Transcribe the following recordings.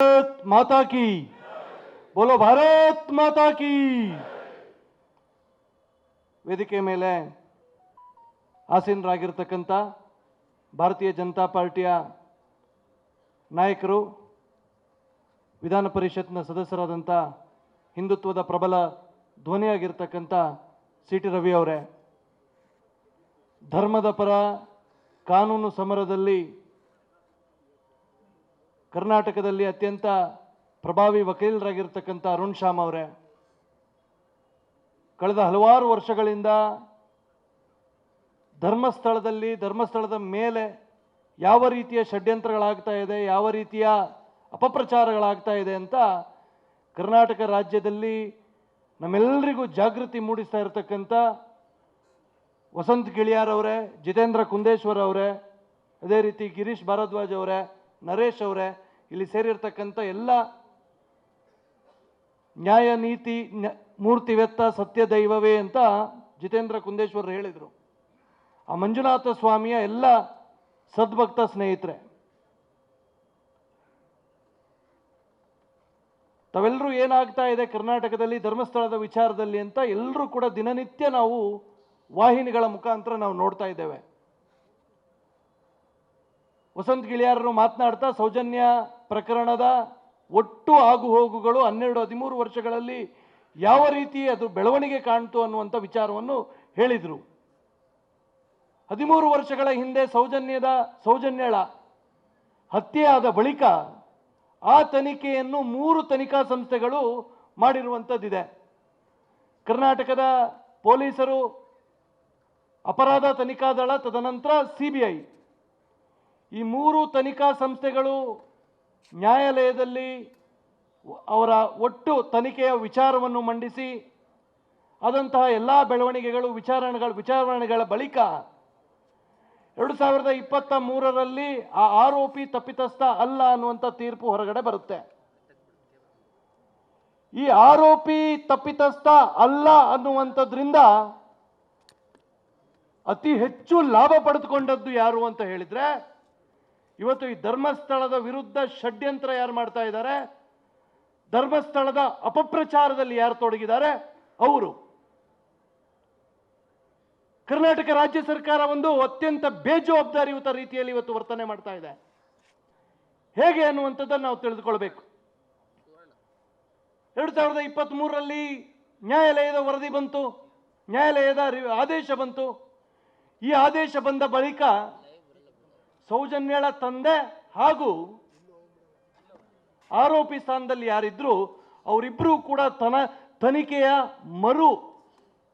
ભારત માતા કી બોલો ભારત ಕೀ. ವೇದಿಕೆ ಮೇಲೆ ಆಸೀನರಾಗಿರ್ತಕ್ಕಂಥ ಭಾರತೀಯ ಜನತಾ ಪಾರ್ಟಿಯ ನಾಯಕರು, ವಿಧಾನ ಪರಿಷತ್ನ ಸದಸ್ಯರಾದಂಥ ಹಿಂದುತ್ವದ ಪ್ರಬಲ ಧ್ವನಿಯಾಗಿರ್ತಕ್ಕಂಥ ಸಿ ಟಿ ರವಿ ಅವರೇ, ಧರ್ಮದ ಪರ ಕಾನೂನು ಸಮರದಲ್ಲಿ ಕರ್ನಾಟಕದಲ್ಲಿ ಅತ್ಯಂತ ಪ್ರಭಾವಿ ವಕೀಲರಾಗಿರ್ತಕ್ಕಂಥ ಅರುಣ್ ಶ್ಯಾಮ್ ಅವರೇ, ಕಳೆದ ಹಲವಾರು ವರ್ಷಗಳಿಂದ ಧರ್ಮಸ್ಥಳದಲ್ಲಿ, ಧರ್ಮಸ್ಥಳದ ಮೇಲೆ ಯಾವ ರೀತಿಯ ಷಡ್ಯಂತ್ರಗಳಾಗ್ತಾ ಇದೆ, ಯಾವ ರೀತಿಯ ಅಪಪ್ರಚಾರಗಳಾಗ್ತಾ ಇದೆ ಅಂತ ಕರ್ನಾಟಕ ರಾಜ್ಯದಲ್ಲಿ ನಮ್ಮೆಲ್ಲರಿಗೂ ಜಾಗೃತಿ ಮೂಡಿಸ್ತಾ ಇರತಕ್ಕಂಥ ವಸಂತ್ ಗಿಳಿಯಾರ್ ಅವರೇ, ಜಿತೇಂದ್ರ ಕುಂದೇಶ್ವರ್ ಅವರೇ, ಅದೇ ರೀತಿ ಗಿರೀಶ್ ಭಾರದ್ವಾಜ್ ಅವರೇ ನರೇಶ್ ಅವರೇ, ಇಲ್ಲಿ ಸೇರಿರ್ತಕ್ಕಂಥ ಎಲ್ಲ ನ್ಯಾಯ ನೀತಿ ಮೂರ್ತಿವೆತ್ತ ಸತ್ಯ ದೈವವೇ ಅಂತ ಜಿತೇಂದ್ರ ಕುಂದೇಶ್ವರ್ ಹೇಳಿದರು. ಆ ಮಂಜುನಾಥ ಸ್ವಾಮಿಯ ಎಲ್ಲ ಸದ್ಭಕ್ತ ಸ್ನೇಹಿತರೆ, ತಾವೆಲ್ಲರೂ ಏನಾಗ್ತಾ ಇದೆ ಕರ್ನಾಟಕದಲ್ಲಿ, ಧರ್ಮಸ್ಥಳದ ವಿಚಾರದಲ್ಲಿ ಅಂತ ಎಲ್ಲರೂ ಕೂಡ ದಿನನಿತ್ಯ ನಾವು ವಾಹಿನಿಗಳ ಮುಖಾಂತರ ನಾವು ನೋಡ್ತಾ ಇದ್ದೇವೆ. ವಸಂತ್ ಗಿಳಿಯಾರರು ಮಾತನಾಡ್ತಾ ಸೌಜನ್ಯ ಪ್ರಕರಣದ ಒಟ್ಟು ಆಗು ಹೋಗುಗಳು ಹನ್ನೆರಡು, ಹದಿಮೂರು ವರ್ಷಗಳಲ್ಲಿ ಯಾವ ರೀತಿ ಅದು ಬೆಳವಣಿಗೆ ಕಾಣ್ತು ಅನ್ನುವಂಥ ವಿಚಾರವನ್ನು ಹೇಳಿದರು. ಹದಿಮೂರು ವರ್ಷಗಳ ಹಿಂದೆ ಸೌಜನ್ಯದ ಸೌಜನ್ಯಳ ಹತ್ಯೆಯಾದ ಬಳಿಕ ಆ ತನಿಖೆಯನ್ನು ಮೂರು ತನಿಖಾ ಸಂಸ್ಥೆಗಳು ಮಾಡಿರುವಂಥದ್ದಿದೆ. ಕರ್ನಾಟಕದ ಪೊಲೀಸರು ಅಪರಾಧ ತನಿಖಾ ದಳ, ತದನಂತರ ಸಿ ಬಿ ಐ. ಈ ಮೂರು ತನಿಖಾ ಸಂಸ್ಥೆಗಳು ನ್ಯಾಯಾಲಯದಲ್ಲಿ ಅವರ ಒಟ್ಟು ತನಿಖೆಯ ವಿಚಾರವನ್ನು ಮಂಡಿಸಿ ಆದಂತಹ ಎಲ್ಲ ಬೆಳವಣಿಗೆಗಳು, ವಿಚಾರಣೆಗಳ ವಿಚಾರಣೆಗಳ ಬಳಿಕ ಎರಡು ಸಾವಿರದ ಇಪ್ಪತ್ತ ಮೂರರಲ್ಲಿ ಆ ಆರೋಪಿ ತಪ್ಪಿತಸ್ಥ ಅಲ್ಲ ಅನ್ನುವಂಥ ತೀರ್ಪು ಹೊರಗಡೆ ಬರುತ್ತೆ. ಈ ಆರೋಪಿ ತಪ್ಪಿತಸ್ಥ ಅಲ್ಲ ಅನ್ನುವಂಥದ್ರಿಂದ ಅತಿ ಹೆಚ್ಚು ಲಾಭ ಪಡೆದುಕೊಂಡದ್ದು ಯಾರು ಅಂತ ಹೇಳಿದ್ರೆ ಇವತ್ತು ಈ ಧರ್ಮಸ್ಥಳದ ವಿರುದ್ಧ ಷಡ್ಯಂತ್ರ ಯಾರು ಮಾಡ್ತಾ ಇದ್ದಾರೆ? ಧರ್ಮಸ್ಥಳದ ಅಪಪ್ರಚಾರದಲ್ಲಿ ಯಾರು ತೊಡಗಿದ್ದಾರೆ? ಅವರು. ಕರ್ನಾಟಕ ರಾಜ್ಯ ಸರ್ಕಾರ ಒಂದು ಅತ್ಯಂತ ಬೇಜವಾಬ್ದಾರಿಯುತ ರೀತಿಯಲ್ಲಿ ಇವತ್ತು ವರ್ತನೆ ಮಾಡ್ತಾ ಇದೆ. ಹೇಗೆ ಅನ್ನುವಂಥದ್ದನ್ನು ನಾವು ತಿಳಿದುಕೊಳ್ಬೇಕು. ಎರಡು ಸಾವಿರದ ಇಪ್ಪತ್ತ್ ಮೂರರಲ್ಲಿ ನ್ಯಾಯಾಲಯದ ವರದಿ ಬಂತು. ನ್ಯಾಯಾಲಯದ ಆದೇಶ ಬಂತು. ಈ ಆದೇಶ ಬಂದ ಬಳಿಕ ಸೌಜನ್ಯಳ ತಂದೆ ಹಾಗೂ ಆರೋಪಿ ಸ್ಥಾನದಲ್ಲಿ ಯಾರಿದ್ರು ಅವರಿಬ್ಬರೂ ಕೂಡ ತನ ತನಿಖೆಯ ಮರು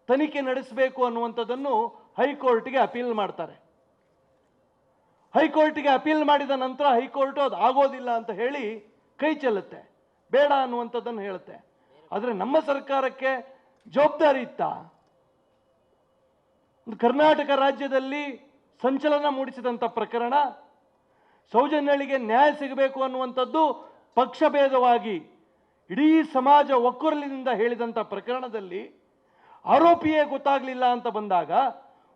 ತನಿಖೆ ನಡೆಸಬೇಕು ಅನ್ನುವಂಥದ್ದನ್ನು ಹೈಕೋರ್ಟ್ಗೆ ಅಪೀಲ್ ಮಾಡ್ತಾರೆ. ಹೈಕೋರ್ಟ್ಗೆ ಅಪೀಲ್ ಮಾಡಿದ ನಂತರ ಹೈಕೋರ್ಟ್ ಅದು ಆಗೋದಿಲ್ಲ ಅಂತ ಹೇಳಿ ಕೈ ಚೆಲ್ಲುತ್ತೆ. ಬೇಡ ಅನ್ನುವಂಥದ್ದನ್ನು ಹೇಳುತ್ತೆ. ಆದರೆ ನಮ್ಮ ಸರ್ಕಾರಕ್ಕೆ ಜವಾಬ್ದಾರಿ ಇತ್ತ? ಕರ್ನಾಟಕ ರಾಜ್ಯದಲ್ಲಿ ಸಂಚಲನ ಮೂಡಿಸಿದಂಥ ಪ್ರಕರಣ, ಸೌಜನ್ಯಳಿಗೆ ನ್ಯಾಯ ಸಿಗಬೇಕು ಅನ್ನುವಂಥದ್ದು ಪಕ್ಷಭೇದವಾಗಿ ಇಡೀ ಸಮಾಜ ಒಕ್ಕೊರಲಿನಿಂದ ಹೇಳಿದಂಥ ಪ್ರಕರಣದಲ್ಲಿ ಆರೋಪಿಯೇ ಗೊತ್ತಾಗಲಿಲ್ಲ ಅಂತ ಬಂದಾಗ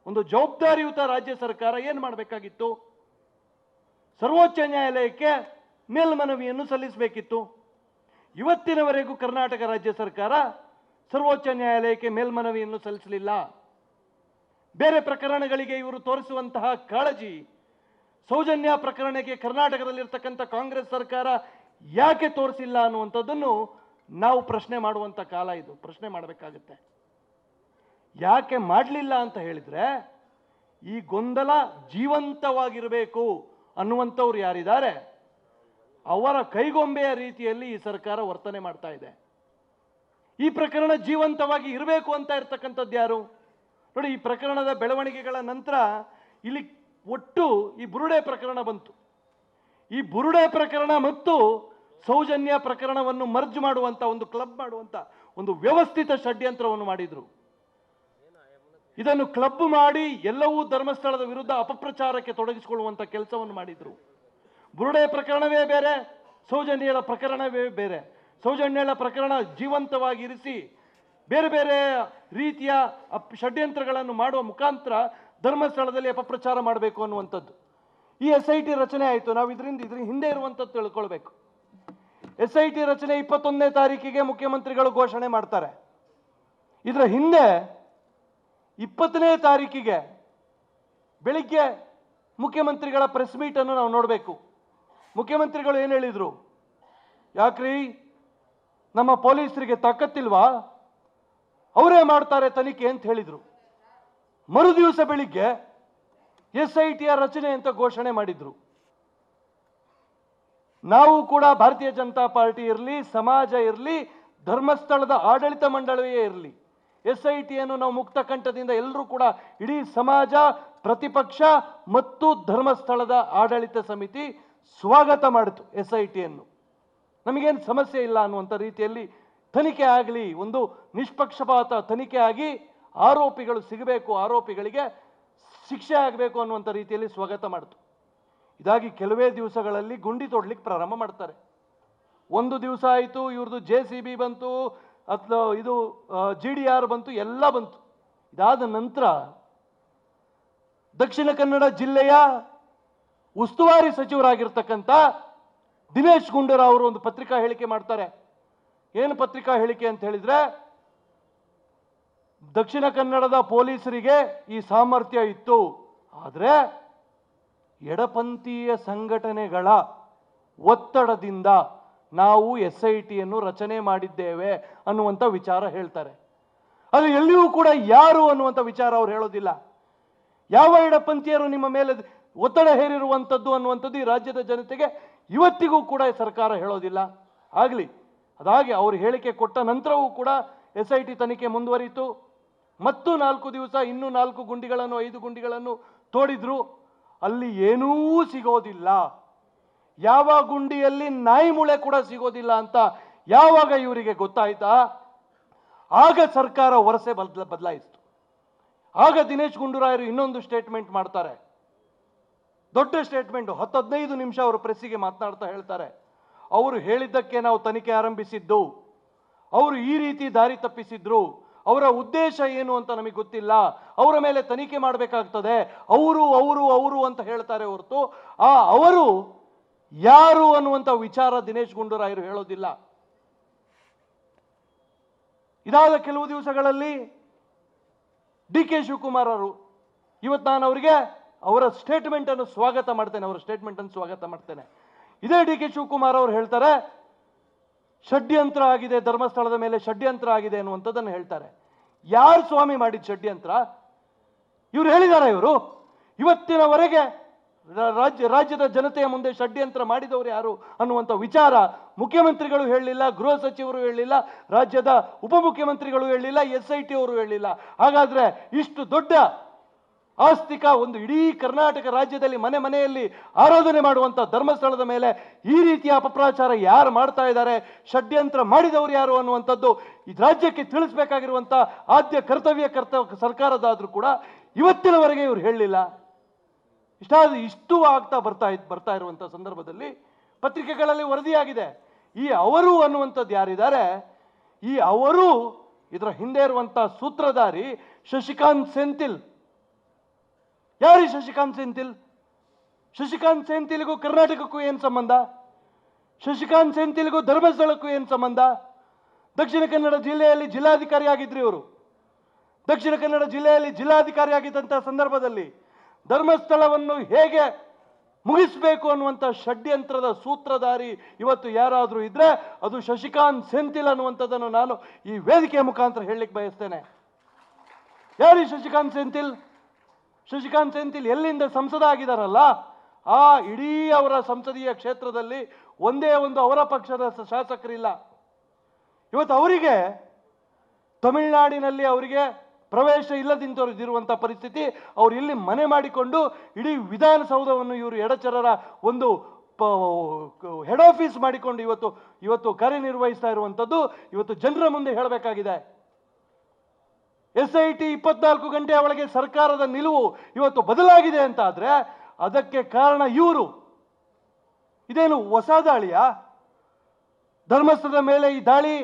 ಒಂದು ಜವಾಬ್ದಾರಿಯುತ ರಾಜ್ಯ ಸರ್ಕಾರ ಏನು ಮಾಡಬೇಕಾಗಿತ್ತು? ಸರ್ವೋಚ್ಚ ನ್ಯಾಯಾಲಯಕ್ಕೆ ಮೇಲ್ಮನವಿಯನ್ನು ಸಲ್ಲಿಸಬೇಕಿತ್ತು. ಇವತ್ತಿನವರೆಗೂ ಕರ್ನಾಟಕ ರಾಜ್ಯ ಸರ್ಕಾರ ಸರ್ವೋಚ್ಚ ನ್ಯಾಯಾಲಯಕ್ಕೆ ಮೇಲ್ಮನವಿಯನ್ನು ಸಲ್ಲಿಸಲಿಲ್ಲ. ಬೇರೆ ಪ್ರಕರಣಗಳಿಗೆ ಇವರು ತೋರಿಸುವಂತಹ ಕಾಳಜಿ ಸೌಜನ್ಯ ಪ್ರಕರಣಕ್ಕೆ ಕರ್ನಾಟಕದಲ್ಲಿರ್ತಕ್ಕಂಥ ಕಾಂಗ್ರೆಸ್ ಸರ್ಕಾರ ಯಾಕೆ ತೋರಿಸಿಲ್ಲ ಅನ್ನುವಂಥದ್ದನ್ನು ನಾವು ಪ್ರಶ್ನೆ ಮಾಡುವಂಥ ಕಾಲ ಇದು. ಪ್ರಶ್ನೆ ಮಾಡಬೇಕಾಗುತ್ತೆ. ಯಾಕೆ ಮಾಡಲಿಲ್ಲ ಅಂತ ಹೇಳಿದ್ರೆ ಈ ಗೊಂದಲ ಜೀವಂತವಾಗಿರಬೇಕು ಅನ್ನುವಂಥವ್ರು ಯಾರಿದ್ದಾರೆ? ಅವರ ಕೈಗೊಂಬೆಯ ರೀತಿಯಲ್ಲಿ ಈ ಸರ್ಕಾರ ವರ್ತನೆ ಮಾಡ್ತಾ ಇದೆ. ಈ ಪ್ರಕರಣ ಜೀವಂತವಾಗಿ ಇರಬೇಕು ಅಂತ ಇರ್ತಕ್ಕಂಥದ್ದು ಯಾರು? ನೋಡಿ, ಈ ಪ್ರಕರಣದ ಬೆಳವಣಿಗೆಗಳ ನಂತರ ಇಲ್ಲಿ ಒಟ್ಟು ಈ ಬುರುಡೆ ಪ್ರಕರಣ ಬಂತು. ಈ ಬುರುಡೆ ಪ್ರಕರಣ ಮತ್ತು ಸೌಜನ್ಯ ಪ್ರಕರಣವನ್ನು ಮರ್ಜ್ ಮಾಡುವಂತ ಒಂದು ಕ್ಲಬ್ ಮಾಡುವಂತ ಒಂದು ವ್ಯವಸ್ಥಿತ ಷಡ್ಯಂತ್ರವನ್ನು ಮಾಡಿದ್ರು. ಇದನ್ನು ಕ್ಲಬ್ ಮಾಡಿ ಎಲ್ಲವೂ ಧರ್ಮಸ್ಥಳದ ವಿರುದ್ಧ ಅಪಪ್ರಚಾರಕ್ಕೆ ತೊಡಗಿಸಿಕೊಳ್ಳುವಂಥ ಕೆಲಸವನ್ನು ಮಾಡಿದ್ರು. ಬುರುಡೆ ಪ್ರಕರಣವೇ ಬೇರೆ ಸೌಜನ್ಯಳ ಪ್ರಕರಣವೇ ಬೇರೆ. ಸೌಜನ್ಯಳ ಪ್ರಕರಣ ಜೀವಂತವಾಗಿ ಇರಿಸಿ ಬೇರೆ ಬೇರೆ ರೀತಿಯ ಷಡ್ಯಂತ್ರಗಳನ್ನು ಮಾಡುವ ಮುಖಾಂತರ ಧರ್ಮಸ್ಥಳದಲ್ಲಿ ಅಪಪ್ರಚಾರ ಮಾಡಬೇಕು ಅನ್ನುವಂಥದ್ದು. ಈ ಎಸ್ ಐ ಟಿ ರಚನೆ ಆಯಿತು. ನಾವು ಇದರಿಂದ ಇದ್ರ ಹಿಂದೆ ಇರುವಂಥದ್ದು ತಿಳ್ಕೊಳ್ಬೇಕು. ಎಸ್ ಐ ಟಿ ರಚನೆ ಇಪ್ಪತ್ತೊಂದನೇ ತಾರೀಕಿಗೆ ಮುಖ್ಯಮಂತ್ರಿಗಳು ಘೋಷಣೆ ಮಾಡ್ತಾರೆ. ಇದರ ಹಿಂದೆ ಇಪ್ಪತ್ತನೇ ತಾರೀಕಿಗೆ ಬೆಳಿಗ್ಗೆ ಮುಖ್ಯಮಂತ್ರಿಗಳ ಪ್ರೆಸ್ ಮೀಟನ್ನು ನಾವು ನೋಡಬೇಕು. ಮುಖ್ಯಮಂತ್ರಿಗಳು ಏನು ಹೇಳಿದರು? ಯಾಕ್ರಿ? ನಮ್ಮ ಪೊಲೀಸರಿಗೆ ತಾಕತ್ತಿಲ್ವಾ? ಅವರೇ ಮಾಡ್ತಾರೆ ತನಿಖೆ ಅಂತ ಹೇಳಿದರು. ಮರುದಿವಸ ಬೆಳಿಗ್ಗೆ ಎಸ್ ಐ ರಚನೆ ಅಂತ ಘೋಷಣೆ ಮಾಡಿದ್ರು. ನಾವು ಕೂಡ ಭಾರತೀಯ ಜನತಾ ಪಾರ್ಟಿ ಇರಲಿ, ಸಮಾಜ ಇರಲಿ, ಧರ್ಮಸ್ಥಳದ ಆಡಳಿತ ಮಂಡಳಿಯೇ ಇರಲಿ ಎಸ್ ಐ ನಾವು ಮುಕ್ತ ಕಂಠದಿಂದ ಎಲ್ಲರೂ ಕೂಡ ಇಡೀ ಸಮಾಜ, ಪ್ರತಿಪಕ್ಷ ಮತ್ತು ಧರ್ಮಸ್ಥಳದ ಆಡಳಿತ ಸಮಿತಿ ಸ್ವಾಗತ ಮಾಡಿತು ಎಸ್ ಐ ಟಿಯನ್ನು ನಮಗೇನು ಸಮಸ್ಯೆ ಇಲ್ಲ ಅನ್ನುವಂಥ ರೀತಿಯಲ್ಲಿ ತನಿಖೆ ಆಗಲಿ, ಒಂದು ನಿಷ್ಪಕ್ಷಪಾತ ತನಿಖೆ ಆಗಿ ಆರೋಪಿಗಳು ಸಿಗಬೇಕು, ಆರೋಪಿಗಳಿಗೆ ಶಿಕ್ಷೆ ಆಗಬೇಕು ಅನ್ನುವಂಥ ರೀತಿಯಲ್ಲಿ ಸ್ವಾಗತ ಮಾಡಿತು. ಇದಾಗಿ ಕೆಲವೇ ದಿವಸಗಳಲ್ಲಿ ಗುಂಡಿ ತೊಡ್ಲಿಕ್ಕೆ ಪ್ರಾರಂಭ ಮಾಡ್ತಾರೆ. ಒಂದು ದಿವಸ ಆಯಿತು ಇವ್ರದ್ದು ಜೆ ಸಿ ಬಿ ಬಂತು, ಅಥವಾ ಇದು ಜಿ ಡಿ ಆರ್ ಬಂತು, ಎಲ್ಲ ಬಂತು. ಇದಾದ ನಂತರ ದಕ್ಷಿಣ ಕನ್ನಡ ಜಿಲ್ಲೆಯ ಉಸ್ತುವಾರಿ ಸಚಿವರಾಗಿರ್ತಕ್ಕಂಥ ದಿನೇಶ್ ಗುಂಡೂರಾವ್ ಅವರು ಒಂದು ಪತ್ರಿಕಾ ಹೇಳಿಕೆ ಮಾಡ್ತಾರೆ. ಏನು ಪತ್ರಿಕಾ ಹೇಳಿಕೆ ಅಂತ ಹೇಳಿದ್ರೆ, ದಕ್ಷಿಣ ಕನ್ನಡದ ಪೊಲೀಸರಿಗೆ ಈ ಸಾಮರ್ಥ್ಯ ಇತ್ತು. ಆದರೆ ಎಡಪಂಥೀಯ ಸಂಘಟನೆಗಳ ಒತ್ತಡದಿಂದ ನಾವು ಎಸ್ ಐ ಟಿಯನ್ನು ರಚನೆ ಮಾಡಿದ್ದೇವೆ ಅನ್ನುವಂಥ ವಿಚಾರ ಹೇಳ್ತಾರೆ. ಅದು ಎಲ್ಲಿಯೂ ಕೂಡ ಯಾರು ಅನ್ನುವಂಥ ವಿಚಾರ ಅವ್ರು ಹೇಳೋದಿಲ್ಲ. ಯಾವ ಎಡಪಂಥೀಯರು ನಿಮ್ಮ ಮೇಲೆ ಒತ್ತಡ ಹೇರಿರುವಂಥದ್ದು ಅನ್ನುವಂಥದ್ದು ಈ ರಾಜ್ಯದ ಜನತೆಗೆ ಇವತ್ತಿಗೂ ಕೂಡ ಸರ್ಕಾರ ಹೇಳೋದಿಲ್ಲ. ಆಗಲಿ ಅದಾಗಿ ಅವರು ಹೇಳಿಕೆ ಕೊಟ್ಟ ನಂತರವೂ ಕೂಡ ಎಸ್ ಐ ಟಿ ತನಿಖೆ ಮುಂದುವರಿಯಿತು. ಮತ್ತು ನಾಲ್ಕು ದಿವಸ, ಇನ್ನೂ ನಾಲ್ಕು ಗುಂಡಿಗಳನ್ನು, ಐದು ಗುಂಡಿಗಳನ್ನು ತೋಡಿದ್ರು. ಅಲ್ಲಿ ಏನೂ ಸಿಗೋದಿಲ್ಲ. ಯಾವ ಗುಂಡಿಯಲ್ಲಿ ನಾಯಿ ಮುಳೆ ಕೂಡ ಸಿಗೋದಿಲ್ಲ ಅಂತ ಯಾವಾಗ ಇವರಿಗೆ ಗೊತ್ತಾಯ್ತಾ? ಆಗ ಸರ್ಕಾರ ವರಸೆ ಬದಲ, ಬದಲಾಯಿಸ್ತು. ಆಗ ದಿನೇಶ್ ಗುಂಡೂರಾಯರು ಇನ್ನೊಂದು ಸ್ಟೇಟ್ಮೆಂಟ್ ಮಾಡ್ತಾರೆ. ದೊಡ್ಡ ಸ್ಟೇಟ್ಮೆಂಟ್. ಹತ್ತು ಹದಿನೈದು ನಿಮಿಷ ಅವರು ಪ್ರೆಸ್ಸಿಗೆ ಮಾತನಾಡ್ತಾ ಹೇಳ್ತಾರೆ. ಅವರು ಹೇಳಿದ್ದಕ್ಕೆ ನಾವು ತನಿಖೆ ಆರಂಭಿಸಿದ್ದು. ಅವರು ಈ ರೀತಿ ದಾರಿ ತಪ್ಪಿಸಿದ್ರು. ಅವರ ಉದ್ದೇಶ ಏನು ಅಂತ ನಮಗೆ ಗೊತ್ತಿಲ್ಲ. ಅವರ ಮೇಲೆ ತನಿಖೆ ಮಾಡಬೇಕಾಗ್ತದೆ. ಅವರು ಅವರು ಅವರು ಅಂತ ಹೇಳ್ತಾರೆ ಹೊರತು, ಆ ಅವರು ಯಾರು ಅನ್ನುವಂಥ ವಿಚಾರ ದಿನೇಶ್ ಗುಂಡೂರಾಯರು ಹೇಳೋದಿಲ್ಲ. ಇದಾದ ಕೆಲವು ದಿವಸಗಳಲ್ಲಿ ಡಿ ಕೆ ಶಿವಕುಮಾರ್ ಅವರು, ಇವತ್ತು ನಾನು ಅವರಿಗೆ ಅವರ ಸ್ಟೇಟ್ಮೆಂಟ್ ಅನ್ನು ಸ್ವಾಗತ ಮಾಡ್ತೇನೆ, ಅವರ ಸ್ಟೇಟ್ಮೆಂಟ್ ಅನ್ನು ಸ್ವಾಗತ ಮಾಡ್ತೇನೆ. ಇದೇ ಡಿ ಕೆ ಶಿವಕುಮಾರ್ ಅವರು ಹೇಳ್ತಾರೆ, ಷಡ್ಯಂತ್ರ ಆಗಿದೆ, ಧರ್ಮಸ್ಥಳದ ಮೇಲೆ ಷಡ್ಯಂತ್ರ ಆಗಿದೆ ಅನ್ನುವಂಥದ್ದನ್ನು ಹೇಳ್ತಾರೆ. ಯಾರು ಸ್ವಾಮಿ ಮಾಡಿದ ಷಡ್ಯಂತ್ರ? ಇವ್ರು ಹೇಳಿದ್ದಾರೆ ಇವರು. ಇವತ್ತಿನವರೆಗೆ ರಾಜ್ಯ, ರಾಜ್ಯದ ಜನತೆಯ ಮುಂದೆ ಷಡ್ಯಂತ್ರ ಮಾಡಿದವರು ಯಾರು ಅನ್ನುವಂಥ ವಿಚಾರ ಮುಖ್ಯಮಂತ್ರಿಗಳು ಹೇಳಲಿಲ್ಲ, ಗೃಹ ಸಚಿವರು ಹೇಳಲಿಲ್ಲ, ರಾಜ್ಯದ ಉಪಮುಖ್ಯಮಂತ್ರಿಗಳು ಹೇಳಲಿಲ್ಲ, ಎಸ್ ಐ ಟಿ ಅವರು ಹೇಳಲಿಲ್ಲ. ಹಾಗಾದ್ರೆ ಇಷ್ಟು ದೊಡ್ಡ ಆಸ್ತಿಕ ಒಂದು ಇಡೀ ಕರ್ನಾಟಕ ರಾಜ್ಯದಲ್ಲಿ ಮನೆ ಮನೆಯಲ್ಲಿ ಆರಾಧನೆ ಮಾಡುವಂಥ ಧರ್ಮಸ್ಥಳದ ಮೇಲೆ ಈ ರೀತಿಯ ಅಪಪ್ರಚಾರ ಯಾರು ಮಾಡ್ತಾ ಇದ್ದಾರೆ, ಷಡ್ಯಂತ್ರ ಮಾಡಿದವರು ಯಾರು ಅನ್ನುವಂಥದ್ದು ಈ ರಾಜ್ಯಕ್ಕೆ ತಿಳಿಸ್ಬೇಕಾಗಿರುವಂಥ ಆದ್ಯ ಕರ್ತವ್ಯ ಕರ್ತ ಸರ್ಕಾರದಾದರೂ ಕೂಡ ಇವತ್ತಿನವರೆಗೆ ಇವರು ಹೇಳಲಿಲ್ಲ. ಇಷ್ಟಾದ ಇಷ್ಟು ಆಗ್ತಾ ಬರ್ತಾ ಇದ್, ಬರ್ತಾ ಇರುವಂಥ ಸಂದರ್ಭದಲ್ಲಿ ಪತ್ರಿಕೆಗಳಲ್ಲಿ ವರದಿಯಾಗಿದೆ. ಈ ಅವರು ಅನ್ನುವಂಥದ್ದು ಯಾರಿದ್ದಾರೆ? ಈ ಅವರು ಇದರ ಹಿಂದೆ ಇರುವಂಥ ಸೂತ್ರಧಾರಿ ಶಶಿಕಾಂತ್ ಸೆಂಥಿಲ್. ಯಾರು ಶಶಿಕಾಂತ್ ಸೆಂಥಿಲ್? ಶಶಿಕಾಂತ್ ಸೆಂಥಿಲ್ಗೂ ಕರ್ನಾಟಕಕ್ಕೂ ಏನು ಸಂಬಂಧ? ಶಶಿಕಾಂತ್ ಸೆಂಥಿಲ್ಗೂ ಧರ್ಮಸ್ಥಳಕ್ಕೂ ಏನು ಸಂಬಂಧ? ದಕ್ಷಿಣ ಕನ್ನಡ ಜಿಲ್ಲೆಯಲ್ಲಿ ಜಿಲ್ಲಾಧಿಕಾರಿ ಆಗಿದ್ರು ಇವರು. ದಕ್ಷಿಣ ಕನ್ನಡ ಜಿಲ್ಲೆಯಲ್ಲಿ ಜಿಲ್ಲಾಧಿಕಾರಿ ಆಗಿದ್ದಂಥ ಸಂದರ್ಭದಲ್ಲಿ ಧರ್ಮಸ್ಥಳವನ್ನು ಹೇಗೆ ಮುಗಿಸಬೇಕು ಅನ್ನುವಂಥ ಷಡ್ಯಂತ್ರದ ಸೂತ್ರಧಾರಿ ಇವತ್ತು ಯಾರಾದರೂ ಇದ್ರೆ ಅದು ಶಶಿಕಾಂತ್ ಸೆಂಥಿಲ್ ಅನ್ನುವಂಥದ್ದನ್ನು ನಾನು ಈ ವೇದಿಕೆಯ ಮುಖಾಂತರ ಹೇಳಲಿಕ್ಕೆ ಬಯಸ್ತೇನೆ. ಯಾರಿ ಶಶಿಕಾಂತ್ ಸೆಂಥಿಲ್? ಶಶಿಕಾಂತ್ ಸೆಂಥಿಲ್ ಎಲ್ಲಿಂದ ಸಂಸದ ಆಗಿದಾರಲ್ಲ, ಆ ಇಡೀ ಅವರ ಸಂಸದೀಯ ಕ್ಷೇತ್ರದಲ್ಲಿ ಒಂದೇ ಒಂದು ಅವರ ಪಕ್ಷದ ಶಾಸಕರಿಲ್ಲ. ಇವತ್ತು ಅವರಿಗೆ, ತಮಿಳುನಾಡಿನಲ್ಲಿ ಅವರಿಗೆ ಪ್ರವೇಶ ಇಲ್ಲದಿಂದಿರುವಂಥ ಪರಿಸ್ಥಿತಿ, ಅವರು ಇಲ್ಲಿ ಮನೆ ಮಾಡಿಕೊಂಡು ಇಡೀ ವಿಧಾನಸೌಧವನ್ನು ಇವರು ಎಡಚರರ ಒಂದು ಹೆಡ್ ಆಫೀಸ್ ಮಾಡಿಕೊಂಡು ಇವತ್ತು ಇವತ್ತು ಕಾರ್ಯನಿರ್ವಹಿಸ್ತಾ ಇರುವಂಥದ್ದು ಇವತ್ತು ಜನರ ಮುಂದೆ ಹೇಳಬೇಕಾಗಿದೆ. ಎಸ್ ಐ ಟಿ ಇಪ್ಪತ್ನಾಲ್ಕು ಗಂಟೆ ಒಳಗೆ ಸರ್ಕಾರದ ನಿಲುವು ಇವತ್ತು ಬದಲಾಗಿದೆ ಅಂತ ಆದ್ರೆ ಅದಕ್ಕೆ ಕಾರಣ ಇವರು. ಇದೇನು ಹೊಸ ದಾಳಿಯ? ಧರ್ಮಸ್ಥಳದ ಮೇಲೆ ಈ ದಾಳಿ,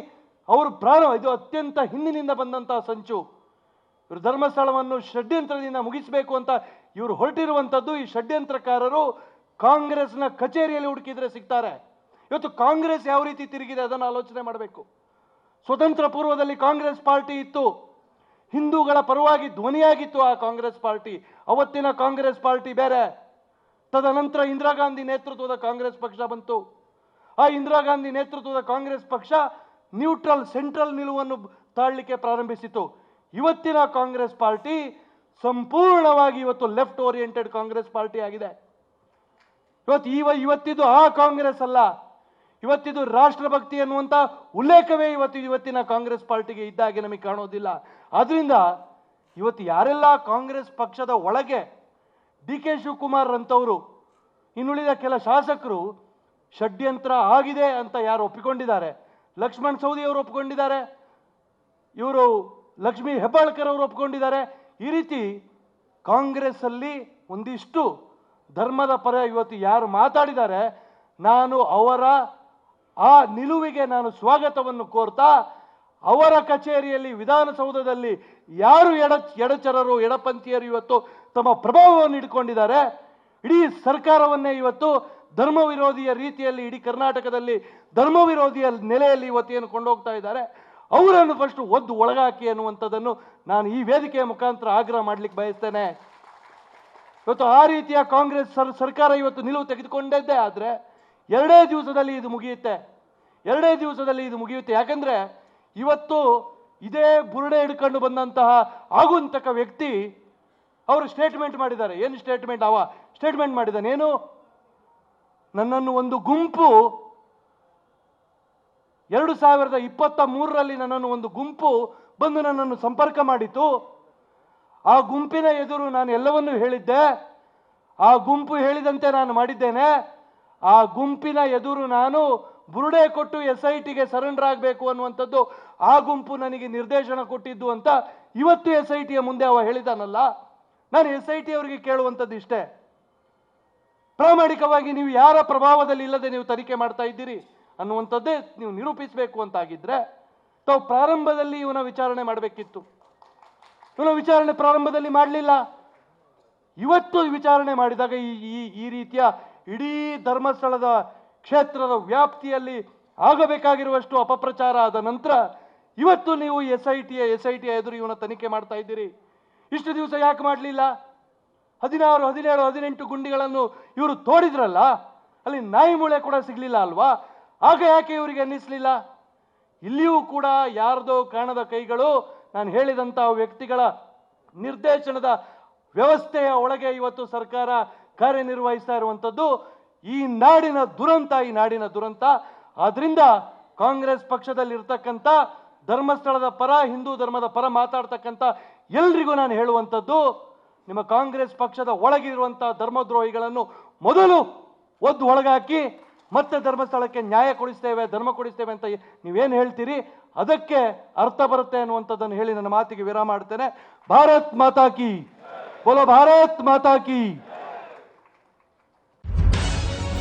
ಅವರು ಪ್ರಾಣ, ಇದು ಅತ್ಯಂತ ಹಿಂದಿನಿಂದ ಬಂದಂತಹ ಸಂಚು. ಇವರು ಧರ್ಮಸ್ಥಳವನ್ನು ಷಡ್ಯಂತ್ರದಿಂದ ಮುಗಿಸಬೇಕು ಅಂತ ಇವರು ಹೊರಟಿರುವಂಥದ್ದು ಈ ಷಡ್ಯಂತ್ರಕಾರರು ಕಾಂಗ್ರೆಸ್ನ ಕಚೇರಿಯಲ್ಲಿ ಹುಡುಕಿದ್ರೆ ಸಿಗ್ತಾರೆ. ಇವತ್ತು ಕಾಂಗ್ರೆಸ್ ಯಾವ ರೀತಿ ತಿರುಗಿದೆ ಅದನ್ನು ಆಲೋಚನೆ ಮಾಡಬೇಕು. ಸ್ವತಂತ್ರ ಪೂರ್ವದಲ್ಲಿ ಕಾಂಗ್ರೆಸ್ ಪಾರ್ಟಿ ಇತ್ತು. ಹಿಂದೂಗಳ ಪರವಾಗಿ ಧ್ವನಿಯಾಗಿತ್ತು ಆ ಕಾಂಗ್ರೆಸ್ ಪಾರ್ಟಿ. ಅವತ್ತಿನ ಕಾಂಗ್ರೆಸ್ ಪಾರ್ಟಿ ಬೇರೆ. ತದನಂತರ ಇಂದಿರಾ ಗಾಂಧಿ ನೇತೃತ್ವದ ಕಾಂಗ್ರೆಸ್ ಪಕ್ಷ ಬಂತು. ಆ ಇಂದಿರಾ ಗಾಂಧಿ ನೇತೃತ್ವದ ಕಾಂಗ್ರೆಸ್ ಪಕ್ಷ ನ್ಯೂಟ್ರಲ್ ಸೆಂಟ್ರಲ್ ನಿಲುವನ್ನು ತಾಳ್ಲಿಕ್ಕೆ ಪ್ರಾರಂಭಿಸಿತು. ಇವತ್ತಿನ ಕಾಂಗ್ರೆಸ್ ಪಾರ್ಟಿ ಸಂಪೂರ್ಣವಾಗಿ ಇವತ್ತು ಲೆಫ್ಟ್ ಓರಿಯೆಂಟೆಡ್ ಕಾಂಗ್ರೆಸ್ ಪಾರ್ಟಿ ಆಗಿದೆ. ಇವತ್ತು ಇವ ಇವತ್ತಿದ್ದು ಆ ಕಾಂಗ್ರೆಸ್ ಅಲ್ಲ. ಇವತ್ತಿದು ರಾಷ್ಟ್ರಭಕ್ತಿ ಅನ್ನುವಂಥ ಉಲ್ಲೇಖವೇ ಇವತ್ತು ಇವತ್ತಿನ ಕಾಂಗ್ರೆಸ್ ಪಾರ್ಟಿಗೆ ಇದ್ದಾಗೆ ನಮಗೆ ಕಾಣೋದಿಲ್ಲ. ಆದ್ದರಿಂದ ಇವತ್ತು ಯಾರೆಲ್ಲ ಕಾಂಗ್ರೆಸ್ ಪಕ್ಷದ ಒಳಗೆ ಡಿ ಕೆ ಶಿವಕುಮಾರ್ ಅಂತವರು ಇನ್ನುಳಿದ ಕೆಲ ಶಾಸಕರು ಷಡ್ಯಂತ್ರ ಆಗಿದೆ ಅಂತ ಯಾರು ಒಪ್ಪಿಕೊಂಡಿದ್ದಾರೆ? ಲಕ್ಷ್ಮಣ್ ಸೌದಿ ಅವರು ಒಪ್ಪಿಕೊಂಡಿದ್ದಾರೆ, ಇವರು ಲಕ್ಷ್ಮೀ ಹೆಬ್ಬಾಳ್ಕರ್ ಅವರು ಒಪ್ಕೊಂಡಿದ್ದಾರೆ ಈ ರೀತಿ ಕಾಂಗ್ರೆಸ್ ಅಲ್ಲಿ ಒಂದಿಷ್ಟು ಧರ್ಮದ ಪರ ಇವತ್ತು ಯಾರು ಮಾತಾಡಿದ್ದಾರೆ, ನಾನು ಅವರ ಆ ನಿಲುವಿಗೆ ನಾನು ಸ್ವಾಗತವನ್ನು ಕೋರ್ತಾ ಅವರ ಕಚೇರಿಯಲ್ಲಿ ವಿಧಾನಸೌಧದಲ್ಲಿ ಯಾರು ಎಡ ಎಡಚರರು, ಎಡಪಂಥೀಯರು ಇವತ್ತು ತಮ್ಮ ಪ್ರಭಾವವನ್ನು ಇಟ್ಕೊಂಡಿದ್ದಾರೆ ಇಡೀ ಸರ್ಕಾರವನ್ನೇ ಇವತ್ತು ಧರ್ಮ ವಿರೋಧಿಯ ರೀತಿಯಲ್ಲಿ ಇಡೀ ಕರ್ನಾಟಕದಲ್ಲಿ ಧರ್ಮ ವಿರೋಧಿಯ ನೆಲೆಯಲ್ಲಿ ಇವತ್ತೇನು ಕೊಂಡೋಗ್ತಾ ಇದ್ದಾರೆ, ಅವರನ್ನು ಫಸ್ಟ್ ಒದ್ದು ಒಳಗಾಕಿ ಅನ್ನುವಂಥದ್ದನ್ನು ನಾನು ಈ ವೇದಿಕೆಯ ಮುಖಾಂತರ ಆಗ್ರಹ ಮಾಡ್ಲಿಕ್ಕೆ ಬಯಸ್ತೇನೆ. ಇವತ್ತು ಆ ರೀತಿಯ ಕಾಂಗ್ರೆಸ್ ಸರ್, ಸರ್ಕಾರ ಇವತ್ತು ನಿಲುವು ತೆಗೆದುಕೊಂಡದ್ದೇ ಆದರೆ ಎರಡೇ ದಿವಸದಲ್ಲಿ ಇದು ಮುಗಿಯುತ್ತೆ. ಎರಡೇ ದಿವಸದಲ್ಲಿ ಇದು ಮುಗಿಯುತ್ತೆ. ಯಾಕಂದ್ರೆ ಇವತ್ತು ಇದೇ ಬುರುಡೆ ಹಿಡ್ಕೊಂಡು ಬಂದಂತಹ ಆಗುಂತಕ ವ್ಯಕ್ತಿ ಅವರು ಸ್ಟೇಟ್ಮೆಂಟ್ ಮಾಡಿದ್ದಾರೆ. ಏನು ಸ್ಟೇಟ್ಮೆಂಟ್ ಅವ? ಸ್ಟೇಟ್ಮೆಂಟ್ ಮಾಡಿದ್ದಾನೆ, ಏನು? ನನ್ನನ್ನು ಒಂದು ಗುಂಪು ಎರಡು ಸಾವಿರದ ಇಪ್ಪತ್ತ ಮೂರರಲ್ಲಿ ನನ್ನನ್ನು ಒಂದು ಗುಂಪು ಬಂದು ನನ್ನನ್ನು ಸಂಪರ್ಕ ಮಾಡಿತು ಆ ಗುಂಪಿನ ಎದುರು ನಾನು ಎಲ್ಲವನ್ನೂ ಹೇಳಿದ್ದೆ. ಆ ಗುಂಪು ಹೇಳಿದಂತೆ ನಾನು ಮಾಡಿದ್ದೇನೆ. ಆ ಗುಂಪಿನ ಎದುರು ನಾನು ಬುರುಡೆ ಕೊಟ್ಟು ಎಸ್ ಐ ಟಿಗೆ ಸರೆಂಡರ್ ಆಗಬೇಕು ಅನ್ನುವಂಥದ್ದು ಆ ಗುಂಪು ನನಗೆ ನಿರ್ದೇಶನ ಕೊಟ್ಟಿದ್ದು ಅಂತ ಇವತ್ತು ಎಸ್ ಐ ಟಿಯ ಮುಂದೆ ಅವ ಹೇಳಿದಾನಲ್ಲ? ನಾನು ಎಸ್ ಐ ಟಿ ಅವರಿಗೆ ಕೇಳುವಂಥದ್ದು ಇಷ್ಟೇ. ಪ್ರಾಮಾಣಿಕವಾಗಿ ನೀವು ಯಾರ ಪ್ರಭಾವದಲ್ಲಿ ಇಲ್ಲದೆ ನೀವು ತನಿಖೆ ಮಾಡ್ತಾ ಇದ್ದೀರಿ ಅನ್ನುವಂಥದ್ದೇ ನೀವು ನಿರೂಪಿಸಬೇಕು ಅಂತಾಗಿದ್ರೆ ತಾವು ಪ್ರಾರಂಭದಲ್ಲಿ ಇವನ ವಿಚಾರಣೆ ಮಾಡಬೇಕಿತ್ತು. ಇವನ ವಿಚಾರಣೆ ಪ್ರಾರಂಭದಲ್ಲಿ ಮಾಡಲಿಲ್ಲ. ಇವತ್ತು ವಿಚಾರಣೆ ಮಾಡಿದಾಗ ಈ ಈ ರೀತಿಯ ಇಡೀ ಧರ್ಮಸ್ಥಳದ ಕ್ಷೇತ್ರದ ವ್ಯಾಪ್ತಿಯಲ್ಲಿ ಆಗಬೇಕಾಗಿರುವಷ್ಟು ಅಪಪ್ರಚಾರ ಆದ ನಂತರ ಇವತ್ತು ನೀವು ಎಸ್ ಐ ಟಿಯ ಎಸ್ ಐ ಟಿಯ ಎದುರು ಇವನ ತನಿಖೆ ಮಾಡ್ತಾ ಇದ್ದೀರಿ. ಇಷ್ಟು ದಿವಸ ಯಾಕೆ ಮಾಡಲಿಲ್ಲ? ಹದಿನಾರು, ಹದಿನೇಳು, ಹದಿನೆಂಟು ಗುಂಡಿಗಳನ್ನು ಇವರು ತೋಡಿದ್ರಲ್ಲ, ಅಲ್ಲಿ ನಾಯಿ ಮೂಳೆ ಕೂಡ ಸಿಗಲಿಲ್ಲ ಅಲ್ವಾ? ಆಗ ಯಾಕೆ ಇವರಿಗೆ ಅನ್ನಿಸ್ಲಿಲ್ಲ? ಇಲ್ಲಿಯೂ ಕೂಡ ಯಾರ್ದೋ ಕಾಣದ ಕೈಗಳು, ನಾನು ಹೇಳಿದಂಥ ವ್ಯಕ್ತಿಗಳ ನಿರ್ದೇಶನದ ವ್ಯವಸ್ಥೆಯ ಒಳಗೆ ಇವತ್ತು ಸರ್ಕಾರ ಕಾರ್ಯನಿರ್ವಹಿಸ್ತಾ ಇರುವಂಥದ್ದು ಈ ನಾಡಿನ ದುರಂತ, ಈ ನಾಡಿನ ದುರಂತ. ಆದ್ರಿಂದ ಕಾಂಗ್ರೆಸ್ ಪಕ್ಷದಲ್ಲಿರ್ತಕ್ಕಂಥ ಧರ್ಮಸ್ಥಳದ ಪರ, ಹಿಂದೂ ಧರ್ಮದ ಪರ ಮಾತಾಡ್ತಕ್ಕಂಥ ಎಲ್ರಿಗೂ ನಾನು ಹೇಳುವಂಥದ್ದು, ನಿಮ್ಮ ಕಾಂಗ್ರೆಸ್ ಪಕ್ಷದ ಒಳಗಿರುವಂಥ ಧರ್ಮದ್ರೋಹಿಗಳನ್ನು ಮೊದಲು ಒದ್ದು ಒಳಗಾಕಿ, ಮತ್ತೆ ಧರ್ಮಸ್ಥಳಕ್ಕೆ ನ್ಯಾಯ ಕೊಡಿಸ್ತೇವೆ, ಧರ್ಮ ಕೊಡಿಸ್ತೇವೆ ಅಂತ ನೀವೇನು ಹೇಳ್ತೀರಿ? ಅದಕ್ಕೆ ಅರ್ಥ ಬರುತ್ತೆ ಅನ್ನುವಂಥದ್ದನ್ನು ಹೇಳಿ ನನ್ನ ಮಾತಿಗೆ ವಿರಾಮ ಮಾಡ್ತೇನೆ. ಭಾರತ್ ಮಾತಾ ಕಿ. ಬೋಲೋ ಭಾರತ್ ಮಾತಾ ಕಿ.